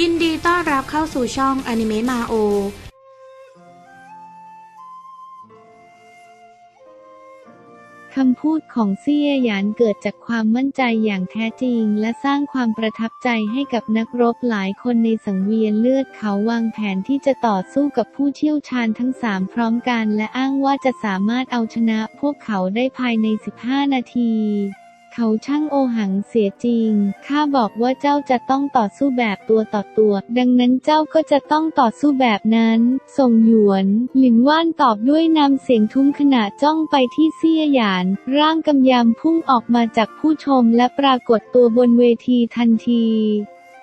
ยินดีต้อนรับเข้าสู่ช่องอนิเมะมาโอคำพูดของเซี่ยหยานเกิดจากความมั่นใจอย่างแท้จริง และสร้างความประทับใจให้กับนักรบหลายคนในสังเวียนเลือดเขาวางแผนที่จะต่อสู้กับผู้เชี่ยวชาญทั้งสามพร้อมกัน และอ้างว่าจะสามารถเอาชนะพวกเขาได้ภายใน 15 นาที เขาช่างโอหังเสียจริง ข้าบอกว่าเจ้าจะต้องต่อสู้แบบตัวต่อตัว ดังนั้นเจ้าก็จะต้องต่อสู้แบบนั้น ส่งหยวน หลินว่านตอบด้วยนำเสียงทุ้มขณะจ้องไปที่เซี่ยหยาน ร่างกำยำพุ่งออกมาจากผู้ชมและปรากฏตัวบนเวทีทันที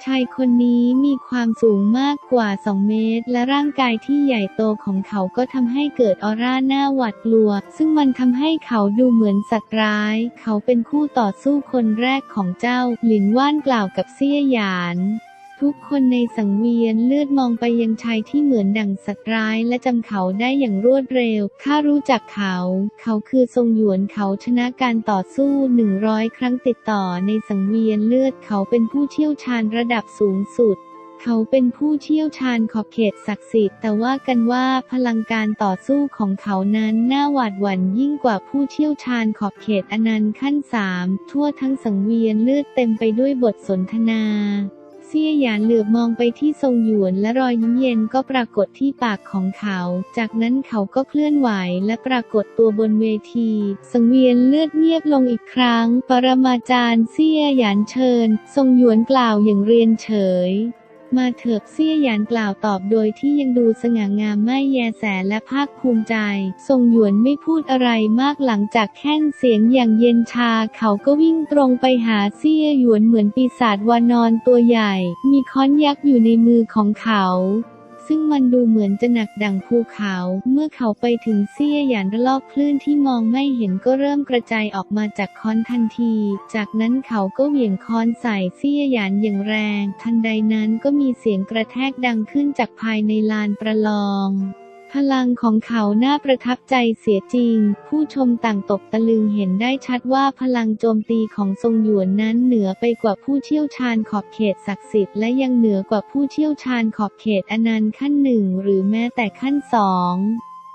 ชายคนนี้มีความสูงมากกว่า 2 เมตร และร่างกายที่ใหญ่โตของเขาก็ทำให้เกิดออร่าหน้าหวาดกลัว ซึ่งมันทำให้เขาดูเหมือนสัตว์ร้าย เขาเป็นคู่ต่อสู้คนแรกของเจ้า หลินว่านกล่าวกับเซี่ยหยาน ทุกคนในสังเวียนเลือดมองไปยังชายที่เหมือนดั่งสัตว์ร้ายและจำเขาได้อย่างรวดเร็ว ข้ารู้จักเขา เขาคือทรงหยวนเขาชนะการต่อสู้ 100 ครั้งติดต่อในสังเวียนเลือดเขาเป็นผู้เชี่ยวชาญระดับสูงสุด เขาเป็นผู้เชี่ยวชาญขอบเขตศักดิ์สิทธิ์แต่ว่ากันว่าพลังการต่อสู้ของเขานั้นน่าหวาดหวั่นยิ่งกว่าผู้เชี่ยวชาญขอบเขตอนันต์ขั้นสามทั่วทั้งสังเวียนเลือดเต็มไปด้วยบทสนทนา เซี่ยหยานเหลือบมองไปที่ทรงหยวนและรอยยิ้มเย็นก็ปรากฏที่ปากของเขา จากนั้นเขาก็เคลื่อนไหวและปรากฏตัวบนเวที สังเวียนเลือดเงียบลงอีกครั้ง ปรมาจารย์เซี่ยหยานเชิญ ทรงหยวนกล่าวอย่างเรียนเฉย มาเถิบเซี่ยหยานกล่าวตอบโดยที่ยังดูสง่างามไม่แยแสและภาคภูมิใจ ทรงหยวนไม่พูดอะไรมากหลังจากแค่นเสียงอย่างเย็นชา เขาก็วิ่งตรงไปหาเซี่ยหยวนเหมือนปีศาจวานอนตัวใหญ่ มีค้อนยักษ์อยู่ในมือของเขา ซึ่งมันดูเหมือนจะหนักดั่งภูเขา เมื่อเขาไปถึงเสี้ยหยานระลอกคลื่นที่มองไม่เห็นก็เริ่มกระจายออกมาจากค้อนทันที จากนั้นเขาก็เหวี่ยงค้อนใส่เสี้ยหยานอย่างแรง ทันใดนั้นก็มีเสียงกระแทกดังขึ้นจากภายในลานประลอง พลังของเขาน่าประทับใจเสียจริง ผู้ชมต่างตกตะลึงเห็นได้ชัดว่าพลังโจมตีของทรงหยวนนั้นเหนือไปกว่าผู้เชี่ยวชาญขอบเขตศักดิ์สิทธิ์และยังเหนือกว่าผู้เชี่ยวชาญขอบเขตอนันต์ขั้นหนึ่งหรือแม้แต่ขั้นสอง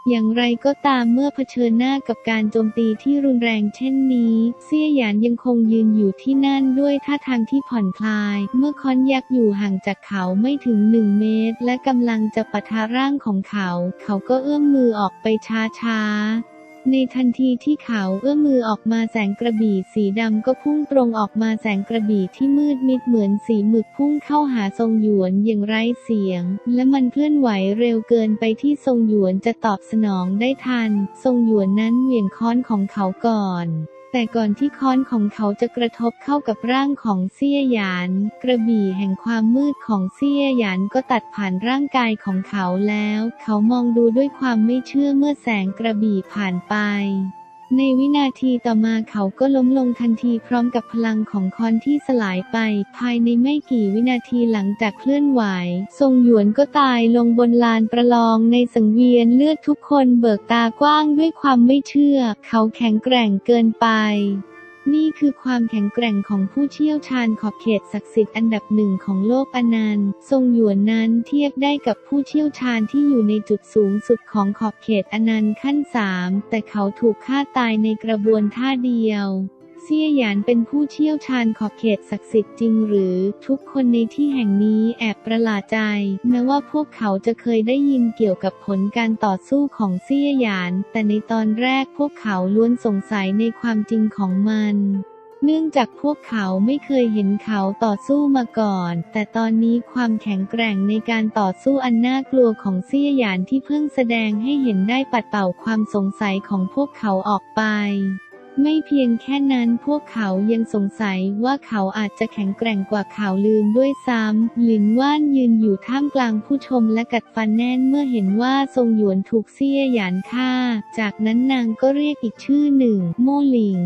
อย่างไรก็ตามเมื่อเผชิญหน้ากับการโจมตีที่รุนแรงเช่นนี้ เซี่ยหยานยังคงยืนอยู่ที่นั่นด้วยท่าทางที่ผ่อนคลาย เมื่อค้อนยักษ์อยู่ห่างจากเขาไม่ถึงหนึ่งเมตร และกำลังจะปะทะร่างของเขา เขาก็เอื้อมมือออกไปช้าๆ ในทันทีที่เขาเอื้อมมือออกมาแสงกระบี่สีดำก็พุ่งตรงออกมาแสงกระบี่ที่มืดมิดเหมือนสีหมึกพุ่งเข้าหาทรงหยวนอย่างไร้เสียง และมันเคลื่อนไหวเร็วเกินไปที่ทรงหยวนจะตอบสนองได้ทัน ทรงหยวนนั้นเหวี่ยงค้อนของเขาก่อน แต่ก่อนที่ค้อนของเขาจะกระทบเข้ากับร่างของเซี่ยหยาน กระบี่แห่งความมืดของเซี่ยหยานก็ตัดผ่านร่างกายของเขาแล้ว เขามองดูด้วยความไม่เชื่อเมื่อแสงกระบี่ผ่านไป ในวินาทีต่อมาเขาก็ล้มลงทันทีพร้อมกับพลังของคอนที่สลายไป ภายในไม่กี่วินาทีหลังจากเคลื่อนไหว ทรงหยวนก็ตายลงบนลานประลองในสังเวียนเลือดทุกคนเบิกตากว้างด้วยความไม่เชื่อ เขาแข็งแกร่งเกินไป นี่คือความแข็งแกร่งของผู้เชี่ยวชาญขอบเขตศักดิ์สิทธิ์อันดับหนึ่งของโลกอนันต์ ทรงหยวนนั้นเทียบได้กับผู้เชี่ยวชาญที่อยู่ในจุดสูงสุดของขอบเขตอนันต์ขั้นสามแต่เขาถูกฆ่าตายในกระบวนท่าเดียว เซี่ยหยานเป็นผู้เชี่ยวชาญขอบเขตศักดิ์สิทธิ์จริงหรือทุกคนในที่แห่งนี้แอบประหลาดใจ แม้ว่าพวกเขาจะเคยได้ยินเกี่ยวกับผลการต่อสู้ของเซี่ยหยาน แต่ในตอนแรกพวกเขาล้วนสงสัยในความจริงของมันเนื่องจากพวกเขาไม่เคยเห็นเขาต่อสู้มาก่อน แต่ตอนนี้ความแข็งแกร่งในการต่อสู้อันน่ากลัวของเซี่ยหยานที่เพิ่งแสดงให้เห็นได้ปัดเป่าความสงสัยของพวกเขาออกไป ไม่เพียงแค่นั้นพวกเขายังสงสัยว่าเขาอาจจะแข็งแกร่งกว่าข่าวลืมด้วยซ้ำหลินว่านยืนอยู่ท่ามกลางผู้ชมและกัดฟันแน่นเมื่อเห็นว่าทรงหยวนถูกเสี้ยหยานฆ่า จากนั้นนางก็เรียกอีกชื่อหนึ่ง โมหลิง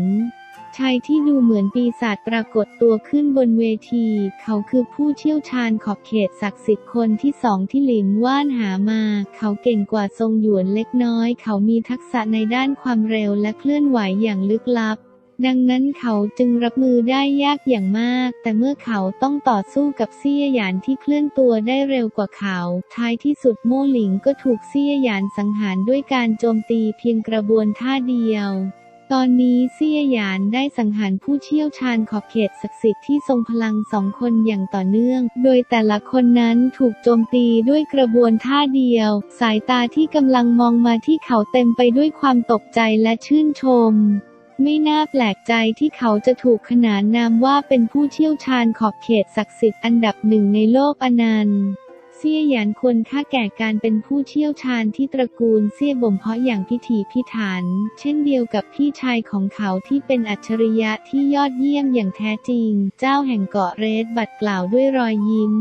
ชายที่ดูเหมือนปีศาจปรากฏตัวขึ้นบนเวที เขาคือผู้เชี่ยวชาญขอบเขตศักดิ์สิทธิ์คนที่สองที่หลินว่านหามา เขาเก่งกว่าทรงหยวนเล็กน้อย เขามีทักษะในด้านความเร็วและเคลื่อนไหวอย่างลึกลับ ดังนั้นเขาจึงรับมือได้ยากอย่างมาก แต่เมื่อเขาต้องต่อสู้กับเซี่ยหยานที่เคลื่อนตัวได้เร็วกว่าเขา ท้ายที่สุดโม่หลิงก็ถูกเซี่ยหยานสังหารด้วยการโจมตีเพียงกระบวนท่าเดียว ตอนนี้เซียหยานได้สังหารผู้เชี่ยวชาญขอบเขตศักดิ์สิทธิ์ที่ทรงพลังสองคนอย่างต่อเนื่อง โดยแต่ละคนนั้นถูกโจมตีด้วยกระบวนท่าเดียว สายตาที่กำลังมองมาที่เขาเต็มไปด้วยความตกใจและชื่นชม ไม่น่าแปลกใจที่เขาจะถูกขนานนามว่าเป็นผู้เชี่ยวชาญขอบเขตศักดิ์สิทธิ์อันดับหนึ่งในโลกอนันต์ เซี่ยหยานควรค่าแก่การเป็นผู้เชี่ยวชาญที่ตระกูลเซี่ยบ่มเพาะอย่างพิถีพิถัน เช่นเดียวกับพี่ชายของเขาที่เป็นอัจฉริยะที่ยอดเยี่ยมอย่างแท้จริง เจ้าแห่งเกาะเรดบัดกล่าวด้วยรอยยิ้ม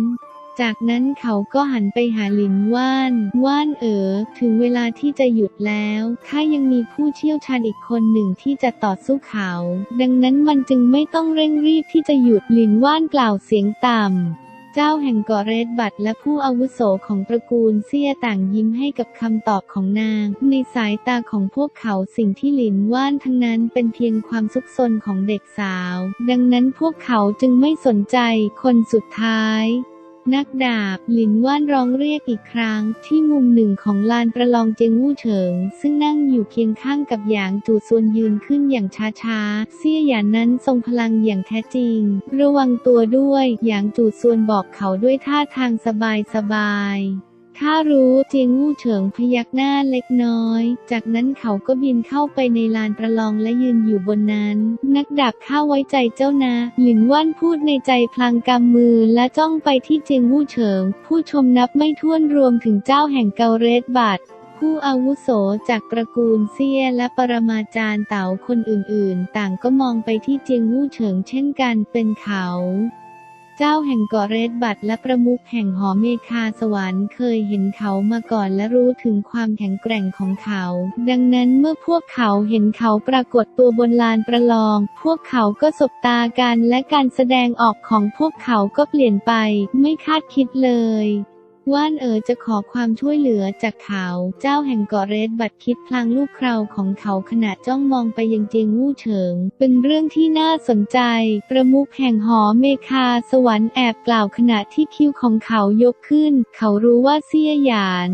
จากนั้นเขาก็หันไปหาหลินว่าน ว่านเอ๋อ ถึงเวลาที่จะหยุดแล้ว ข้ายังมีผู้เชี่ยวชาญอีกคนหนึ่งที่จะต่อสู้เขา ดังนั้นมันจึงไม่ต้องเร่งรีบที่จะหยุดหลินว่านกล่าวเสียงต่ำ เจ้าแห่งเกาะเรดบัตและผู้อาวุโสของตระกูลเซียต่างยิ้มให้กับคำตอบของนาง ในสายตาของพวกเขาสิ่งที่หลินว่านทั้งนั้นเป็นเพียงความซุกซนของเด็กสาว ดังนั้นพวกเขาจึงไม่สนใจคนสุดท้าย นักดาบ หลินว่านร้องเรียกอีกครั้ง ที่มุมหนึ่งของลานประลองเจงวู่เฉิง ซึ่งนั่งอยู่เคียงข้างกับหยางจู่ซวนยืนขึ้นอย่างช้าๆ เสี้ยหยานนั้นทรงพลังอย่างแท้จริง ระวังตัวด้วย หยางจู่ซวนบอกเขาด้วยท่าทางสบายๆ ข้ารู้เจียงวู่เฉิงพยักหน้าเล็กน้อย จากนั้นเขาก็บินเข้าไปในลานประลองและยืนอยู่บนนั้น นักดาบข้าไว้ใจเจ้านะหลินว่านพูดในใจพลางกำมือและจ้องไปที่เจียงวู่เฉิง ผู้ชมนับไม่ถ้วนรวมถึงเจ้าแห่งเกาเรสบัตผู้อาวุโสจากตระกูลเซี่ยและปรมาจารย์เต๋าคนอื่นๆ ต่างก็มองไปที่เจียงวู่เฉิงเช่นกันเป็นเขา เจ้าแห่งเกาะเรดบัตและประมุขแห่งหอเมคาสวรรค์เคยเห็นเขามาก่อนและรู้ถึงความแข็งแกร่งของเขา ดังนั้นเมื่อพวกเขาเห็นเขาปรากฏตัวบนลานประลอง พวกเขาก็สบตากันและการแสดงออกของพวกเขาก็เปลี่ยนไป ไม่คาดคิดเลย ว่านเอ๋อจะขอความช่วยเหลือจากเขา เจ้าแห่งเกาะเรดบัดคิดพลางลูกคราวของเขาขณะจ้องมองไปยังเจียงวู่เฉิง เป็นเรื่องที่น่าสนใจ ประมุขแห่งหอเมคาสวรรค์แอบกล่าวขณะที่คิ้วของเขายกขึ้น เขารู้ว่าเสียหยาน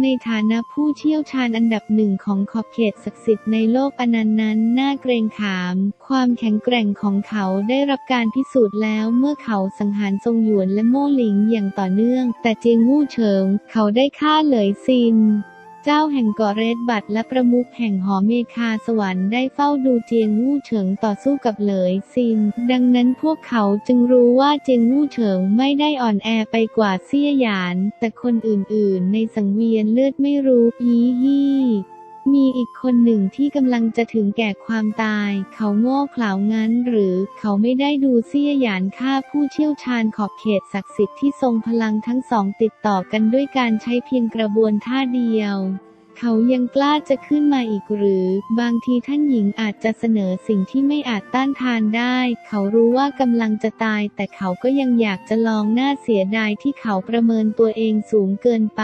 ในฐานะผู้เชี่ยวชาญอันดับหนึ่งของขอบเขตศักดิ์สิทธิ์ในโลกอนันต์นั้นน่าเกรงขาม ความแข็งแกร่งของเขาได้รับการพิสูจน์แล้วเมื่อเขาสังหารทรงหยวนและโม่หลิงอย่างต่อเนื่อง แต่เจียงวู่เฉิงเขาได้ฆ่าเหลยซิน เจ้าแห่งเกาะเรดบัตและประมุขแห่งหอเมคาสวรรค์ได้เฝ้าดูเจียงวู่เฉิงต่อสู้กับเหลยซิน ดังนั้นพวกเขาจึงรู้ว่าเจียงวู่เฉิงไม่ได้อ่อนแอไปกว่าเซี่ยหยาน แต่คนอื่นๆ ในสังเวียนเลือดไม่รู้ยี่ยี่ มีอีกคนหนึ่งที่กำลังจะถึงแก่ความตาย เขาโง่เขลางั้นหรือเขาไม่ได้ดูเซี่ยหยานฆ่าผู้เชี่ยวชาญขอบเขตศักดิ์สิทธิ์ที่ทรงพลังทั้งสองติดต่อกันด้วยการใช้เพียงกระบวนท่าเดียว เขายังกล้าจะขึ้นมาอีกหรือ บางทีท่านหญิงอาจจะเสนอสิ่งที่ไม่อาจต้านทานได้ เขารู้ว่ากำลังจะตาย แต่เขาก็ยังอยากจะลองหน้าเสียดายที่เขาประเมินตัวเองสูงเกินไป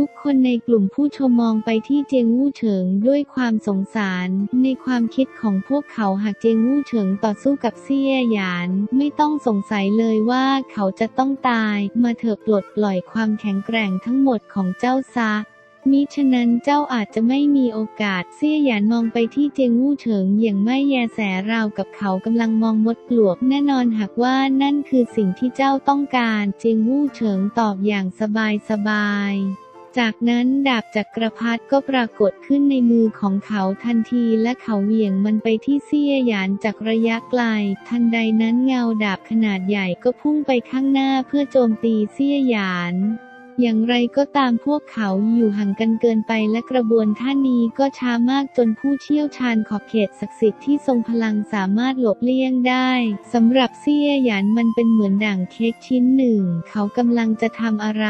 ทุกคนในกลุ่มผู้ชมมองไปที่เจียงวู่เฉิงด้วยความสงสาร ในความคิดของพวกเขาหากเจียงวู่เฉิงต่อสู้กับเซี่ยหยาน ไม่ต้องสงสัยเลยว่าเขาจะต้องตาย มาเถอะปลดปล่อยความแข็งแกร่งทั้งหมดของเจ้าซะมิฉะนั้นเจ้าอาจจะไม่มีโอกาสเซี่ยหยานมองไปที่เจียงวู่เฉิงอย่างไม่แยแสราวกับเขากำลังมองมดปลวกแน่นอนหากว่านั่นคือสิ่งที่เจ้าต้องการ เจียงวู่เฉิงตอบอย่างสบายสบาย จากนั้นดาบจักรพรรดิก็ปรากฏขึ้นในมือของเขาทันทีและเขาเหวี่ยงมันไปที่เซี่ยหยานจากระยะไกล ทันใดนั้นเงาดาบขนาดใหญ่ก็พุ่งไปข้างหน้าเพื่อโจมตีเซี่ยหยานอย่างไรก็ตามพวกเขาอยู่ห่างกันเกินไปและกระบวนท่านี้ก็ช้ามากจนผู้เชี่ยวชาญขอบเขตศักดิ์สิทธิ์ที่ทรงพลังสามารถหลบเลี่ยงได้สำหรับเซี่ยหยานมันเป็นเหมือนด่างเค้กชิ้นหนึ่ง เขากำลังจะทำอะไร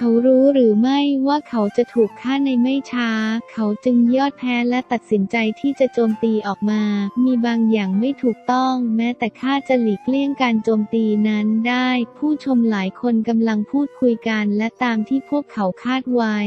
เขารู้หรือไม่ว่าเขาจะถูกฆ่าในไม่ช้า เขาจึงยอดแพ้และตัดสินใจที่จะโจมตีออกมา มีบางอย่างไม่ถูกต้อง แม้แต่ข้าจะหลีกเลี่ยงการโจมตีนั้นได้ ผู้ชมหลายคนกำลังพูดคุยกันและตามที่พวกเขาคาดไว้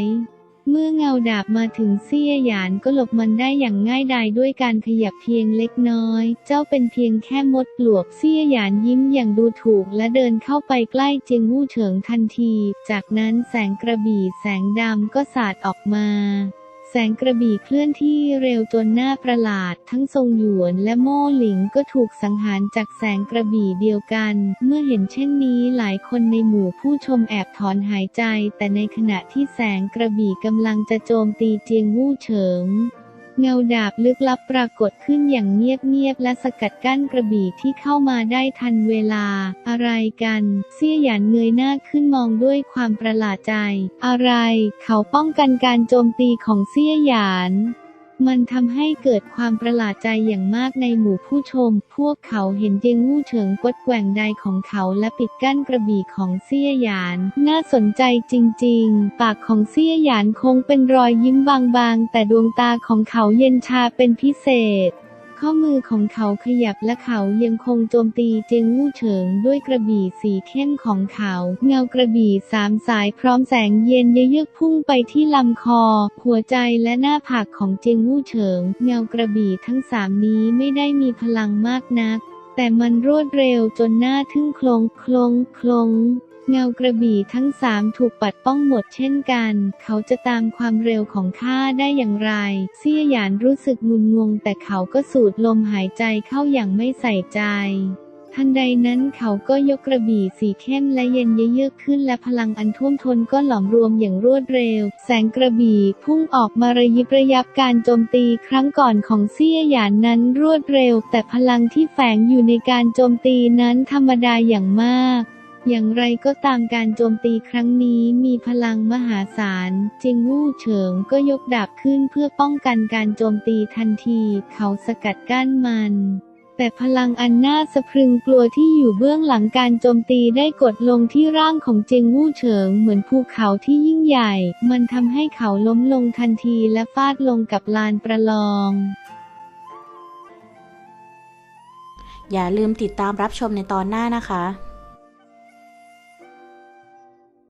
เมื่อเงาดาบมาถึงเสียหยานก็หลบมันได้อย่างง่ายดายด้วยการขยับเพียงเล็กน้อย เจ้าเป็นเพียงแค่มดปลวกเสียหยานยิ้มอย่างดูถูกและเดินเข้าไปใกล้เจียงวู่เฉิงทันที จากนั้นแสงกระบี่แสงดำก็สาดออกมา แสงกระบี่เคลื่อนที่เร็วจนหน้าประหลาด ทั้งทรงหยวนและโม่หลิงก็ถูกสังหารจากแสงกระบี่เดียวกัน เมื่อเห็นเช่นนี้หลายคนในหมู่ผู้ชมแอบถอนหายใจ แต่ในขณะที่แสงกระบี่กำลังจะโจมตีเจียงวู่เฉิง เงาดาบลึกลับปรากฏขึ้นอย่างเงียบๆและสกัดกั้นกระบี่ที่เข้ามาได้ทันเวลา อะไรกัน เสี่ยหยานเงยหน้าขึ้นมองด้วยความประหลาดใจ อะไร เขาป้องกันการโจมตีของเสี่ยหยาน มันทำให้เกิดความประหลาดใจอย่างมากในหมู่ผู้ชม พวกเขาเห็นเจงงวู่เฉิงกดแกว่งใดของเขาและปิดกั้นกระบี่ของเซี่ยหยาน น่าสนใจจริง ๆ ปากของเซี่ยหยานคงเป็นรอยยิ้มบางๆ แต่ดวงตาของเขาเย็นชาเป็นพิเศษ ข้อมือของเขาขยับและเขายังคงโจมตีเจยงวู่เฉิงด้วยกระบี่สีเข้มของเขา เงากระบี่สามสายพร้อมแสงเย็นเยือกพุ่งไปที่ลำคอ หัวใจและหน้าผากของเจยงวู่เฉิง เงากระบี่ทั้งสามนี้ไม่ได้มีพลังมากนัก แต่มันรวดเร็วจนหน้าทึ่งคลงคลงคลง เงากระบี่ทั้งสามถูกปัดป้องหมดเช่นกัน เขาจะตามความเร็วของข้าได้อย่างไร เสี่ยหยานรู้สึกงุนงง แต่เขาก็สูดลมหายใจเข้าอย่างไม่ใส่ใจ ทันใดนั้นเขาก็ยกกระบี่สีเข้มและเย็นเยือกขึ้นและพลังอันท่วมท้นก็หลอมรวมอย่างรวดเร็ว แสงกระบี่พุ่งออกมาระยิบระยับการโจมตีครั้งก่อนของเซี่ยหยานนั้นรวดเร็ว แต่พลังที่แฝงอยู่ในการโจมตีนั้นธรรมดาอย่างมาก อย่างไรก็ตามการโจมตีครั้งนี้มีพลังมหาศาลเจิงวู่เฉิงก็ยกดาบขึ้นเพื่อป้องกันการโจมตีทันที เขาสกัดกั้นมัน แต่พลังอันน่าสะพรึงกลัวที่อยู่เบื้องหลังการโจมตีได้กดลงที่ร่างของเจิงวู่เฉิงเหมือนภูเขาที่ยิ่งใหญ่ มันทำให้เขาล้มลงทันทีและฟาดลงกับลานประลองอย่าลืมติดตามรับชมในตอนหน้านะคะ